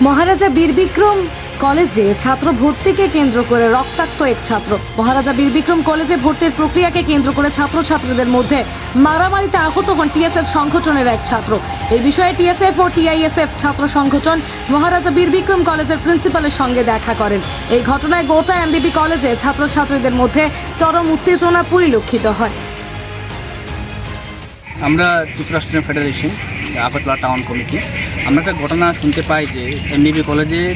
মহারাজা বীরবিক্রম কলেজে ছাত্র ভর্তিকে কেন্দ্র করে রক্তাক্ত এক ছাত্র। মহারাজা বীরবিক্রম কলেজে ভর্তির প্রক্রিয়াকে কেন্দ্র করে ছাত্রছাত্রীদের মধ্যে মারামারিতে আহত হন টিএসএফ সংগঠনের এক ছাত্র। এই বিষয়ে টিএসএফ ও টিআইএসএফ ছাত্র সংগঠন মহারাজা বীরবিক্রম কলেজের প্রিন্সিপালের সঙ্গে দেখা করেন। এই ঘটনায় গোটা এমবিবি কলেজে ছাত্রছাত্রীদের মধ্যে চরম উত্তেজনা পরিলক্ষিত হয়। আমরা student federation, Agartala town committee, আমরা একটা ঘটনা শুনতে পাই যে এমবিবি কলেজের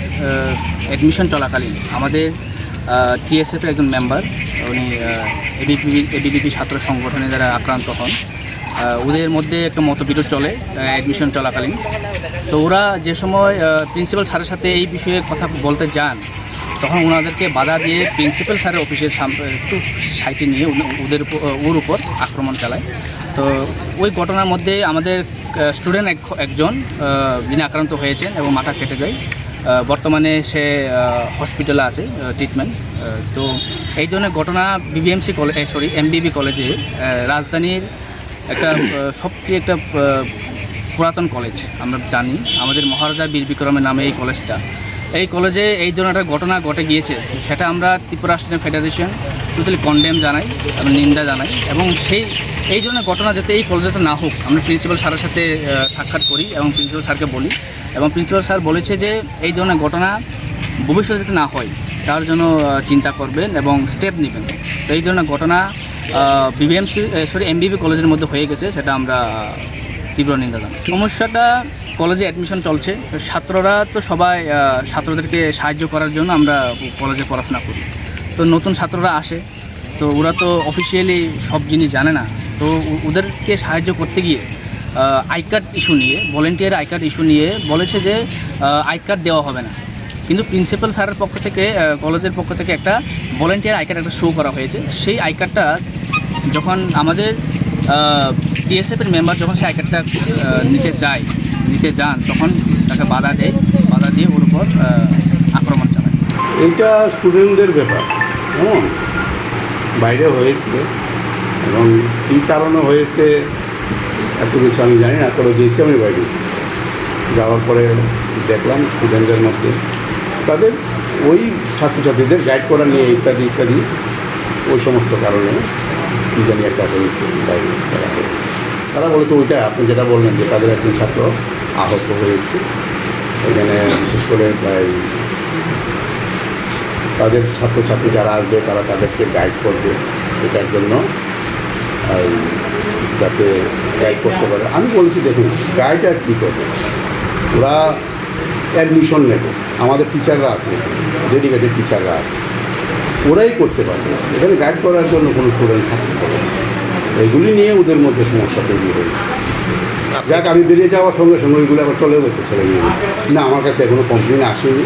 অ্যাডমিশন চলাকালীন আমাদের টিএসএফের একজন মেম্বার উনি এবিপি এবিপিপি ছাত্র সংগঠনে যারা আক্রান্ত হন ওদের মধ্যে একটা মতবিরোধ চলে অ্যাডমিশন চলাকালীন। তো ওরা যে সময় প্রিন্সিপাল স্যারের সাথে এই বিষয়ে কথা বলতে যান, তখন ওনাদেরকে বাধা দিয়ে প্রিন্সিপাল স্যারের অফিসের একটু সাইটে নিয়ে, ওদের ওর উপর আক্রমণ চালায়। তো ওই ঘটনার মধ্যে আমাদের স্টুডেন্ট একজন যিনি আক্রান্ত হয়েছেন এবং মাথা কেটে যায় বর্তমানে সে হসপিটালে আছে ট্রিটমেন্ট তো এই ধরনের ঘটনা বিবিএমসি কলেজ সরি এমবিবি কলেজে রাজধানীর একটা সবচেয়ে একটা পুরাতন কলেজ আমরা জানি, আমাদের মহারাজা বীর বিক্রমের নামে এই কলেজটা এই কলেজে এই ধরনের একটা ঘটনা ঘটে গিয়েছে, সেটা আমরা Tripura student federation totally condemn জানাই, নিন্দা জানাই, এবং সেই এই ধরনের ঘটনা যাতে এই কলেজেতে না হোক, আমরা প্রিন্সিপাল স্যারের সাথে সাক্ষাৎ করি এবং প্রিন্সিপাল স্যারকে বলি। এবং প্রিন্সিপাল স্যার বলেছে যে, এই ধরনের ঘটনা ভবিষ্যতে যাতে না হয়, তার জন্য চিন্তা করবেন এবং স্টেপ নেবেন। তো এই ধরনের ঘটনা বিবিএমসি সরি এমবিবি কলেজের মধ্যে হয়ে গেছে, সেটা আমরা তীব্র নিন্দা জানাই। সমস্যাটা, কলেজে অ্যাডমিশন চলছে। ছাত্ররা তো সবাই ছাত্রদেরকে সাহায্য করার জন্য আমরা কলেজে পড়াশোনা করি। তো নতুন ছাত্ররা আসে। তো ওরা তো অফিসিয়ালি সব জিনিস জানে না। তো ওদেরকে সাহায্য করতে গিয়ে আই কার্ড ইস্যু নিয়ে ভলেন্টিয়ার আই কার্ড ইস্যু নিয়ে বলেছে যে আই কার্ড দেওয়া হবে না। কিন্তু প্রিন্সিপাল স্যারের পক্ষ থেকে কলেজের পক্ষ থেকে একটা ভলেন্টিয়ার আই কার্ড একটা শো করা হয়েছে। সেই আই কার্ডটা যখন আমাদের টিএসএফের মেম্বার যখন সেই আই কার্ডটা নিতে যায়, নিতে যান, তখন তাকে বাধা দেয়, বাধা দিয়ে ওর উপর আক্রমণ চালায়। এইটা স্টুডেন্টদের ব্যাপার, কেমন? বাইরে হয়েছে। এবং কী কারণে হয়েছে এত কিছু আমি জানি না তবে গেছি আমি বাইরে। যাওয়ার পরে দেখলাম স্টুডেন্টদের মধ্যে। তাদের ওই ছাত্রছাত্রীদের গাইড করা নিয়ে ইত্যাদি ইত্যাদি, ওই সমস্ত কারণে কী জানি একটা হয়েছে বাইরে। তারা বলেছে, ওইটা আপনি যেটা বললেন যে তাদের একজন ছাত্র আহত হয়েছে, এখানে বিশেষ করে প্রায় তাদের ছাত্রছাত্রী যারা আসবে তারা তাদেরকে গাইড করবে এটার জন্য। যাতে গাইড করতে পারে। আমি বলছি, দেখুন গাইড আর কী করবে? ওরা অ্যাডমিশন নেবে। আমাদের টিচাররা আছে ডেডিকেটেড টিচাররা আছে। ওরাই করতে পারবে। এখানে গাইড করার জন্য কোনো স্টুডেন্ট থাকতে পারে। এগুলি নিয়ে ওদের মধ্যে সমস্যা তৈরি হয়েছে। যাক, আমি বেরিয়ে যাওয়ার সঙ্গে সঙ্গে ওইগুলো আবার চলে গেছে ছেলেগুলো না, আমার কাছে এখনও কমপ্লেন আসেনি।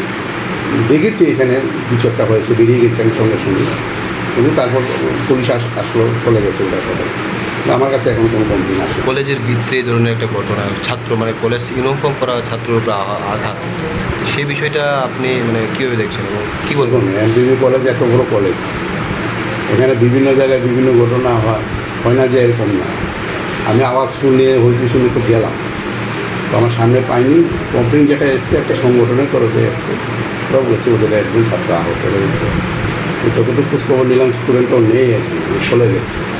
দেখেছি এখানে কিছু একটা হয়েছে, বেরিয়ে গেছে আমি সঙ্গে সঙ্গে। কিন্তু তারপর পুলিশ আস, আসলো, চলে গেছে ওরা সবাই। আমার কাছে এখন কোনো কমপ্লেন আসে কলেজের ভিতরে এই ধরনের একটা ঘটনা ছাত্র মানে কলেজ ইউনিফর্ম করা ছাত্রের উপর আঘাত। সেই বিষয়টা আপনি মানে কীভাবে দেখছেন এবং কী বলবেন? এমবিবি কলেজ এত বড় কলেজ। এখানে বিভিন্ন জায়গায় বিভিন্ন ঘটনা হয়। হয় না যে এরকম না। আমি আওয়াজ শুনে হইতে শুনে তো গেলাম। তো আমার সামনে পাইনি। কমপ্লেন যেটা এসছে একটা সংগঠনের তরফে এসছে। ওরা বলছে ওদের একজন ছাত্র আহত হয়েছে। যতটুকু খোঁজখবর নিলাম স্টুডেন্টও নেই আর কি চলে গেছে।